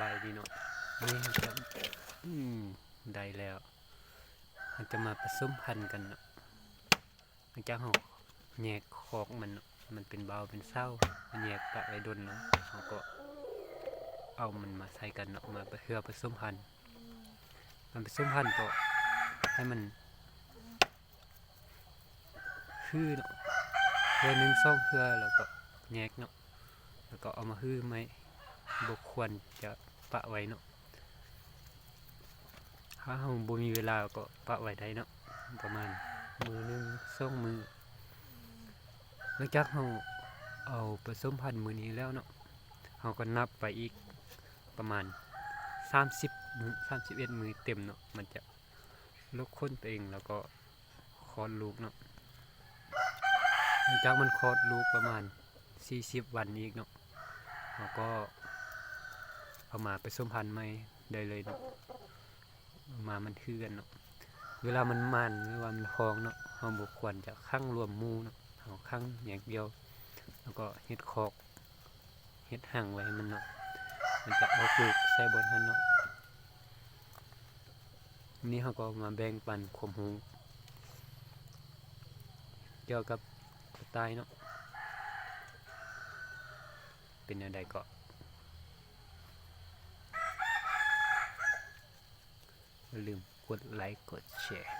บายดีเนาะนี่มันจะอืมได้แล้วมันจะมาผสมพันธุ์กันเนาะมันจะหอกแยกคอกมันเนาะมันเป็นเบาเป็นเศร้ามันแยกปะไว้ดนเนาะเราก็เอามันมาใส่กันเนาะมาเพื่อผสมพันธุ์มันผสมพันธุ์ก็ให้มันคือเนาะเพื่อหนึ่งสองเพื่อแล้วก็แยกเนาะแล้วก็เอามาฮื้อไหมบกควรจะ ปะไว้เนาะถ้าเราบ่มีเวลาก็ปะไว้ได้เนาะประมาณมือหนึงสองมือหลังจากเราเอาผสมพันธุ์มือนี้แล้วเนาะเราก็นับไปอีกประมาณ 30มือ31 มือเต็มเนาะมันจะลุกค้นตัวเองแล้วก็คลอดลูกเนาะหลังจากมันคลอดลูกประมาณ 40 วันอีกเนาะเราก็ เอามาไปส้มพันธุ์ไม่ได้เลยเนาะมามันคือกันเนาะเวลามันมันหรือว่ามันคลองเนาะเราบุควรจะคั่งรวมมูเนาะเอาคั่งอย่างเดียว แล้วก็เฮ็ดคอกเฮ็ดห่างไว้มันเนาะมันจะเอาปลูกใส่บนหันเนาะนนี้เราก็มาแบ่งปันความรู้เกี่ยวกับตายเนาะเป็นอะไรก็ อย่าลืมกดไลค์กดแชร์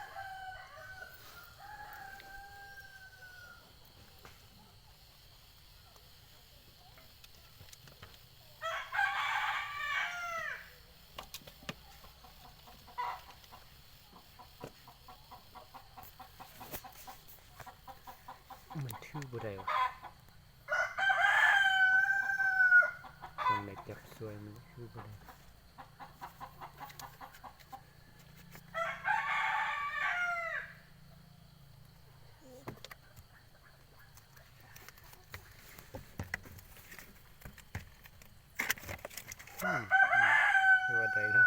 มันชื่อบ่ได้วะจังไดจับสวยมันชื่อบ่ได้ อืมอืมคือว่าได้แล้ว